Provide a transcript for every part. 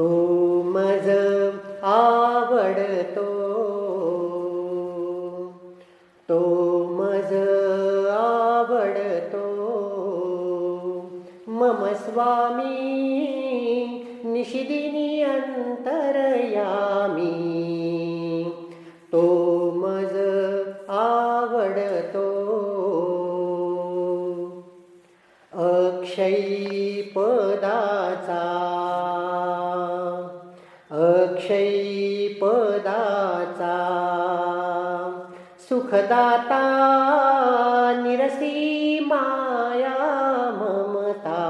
तो मज आवडतो. तो मज आवडतो. मम स्वामी निशिदिनी अंतरयामी. तो मज आवडतो. अक्षयी पदाचा पदाचा. सुखदाता निरसी माया ममता.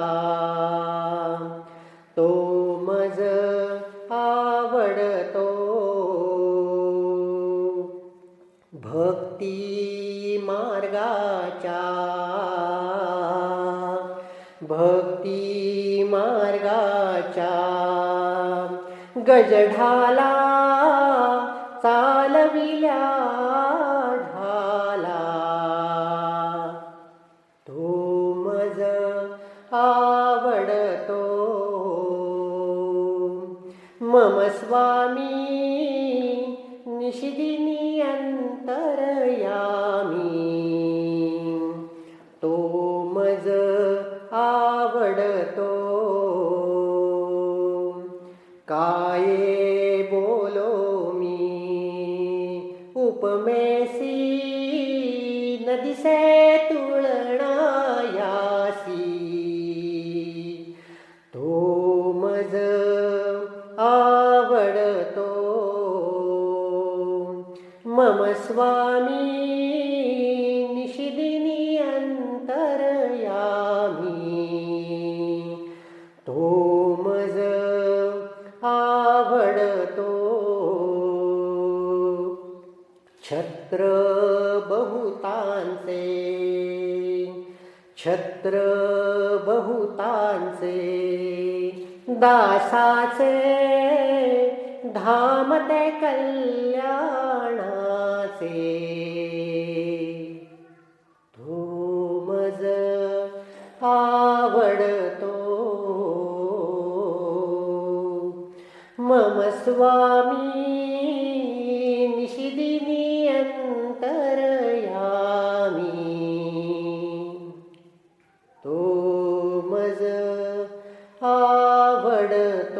तो मज आवडतो. भक्ती मार्गाच्या. भक्ती मार्गाच्या. गजढाला चालविल्या ढाला. तो मज आवडतो. मम स्वामी निशिदिनी अंतरयामी. तो मज आवडतो. उपमेसी नदिसे तुळणायासी तो मज आवडतो मम स्वामी छत्र बहुतांचे. छत्र बहुतांचे. दासाचे धाम ते कल्याणाचे. तो मज आवडतो. मम स्वामी आवडतो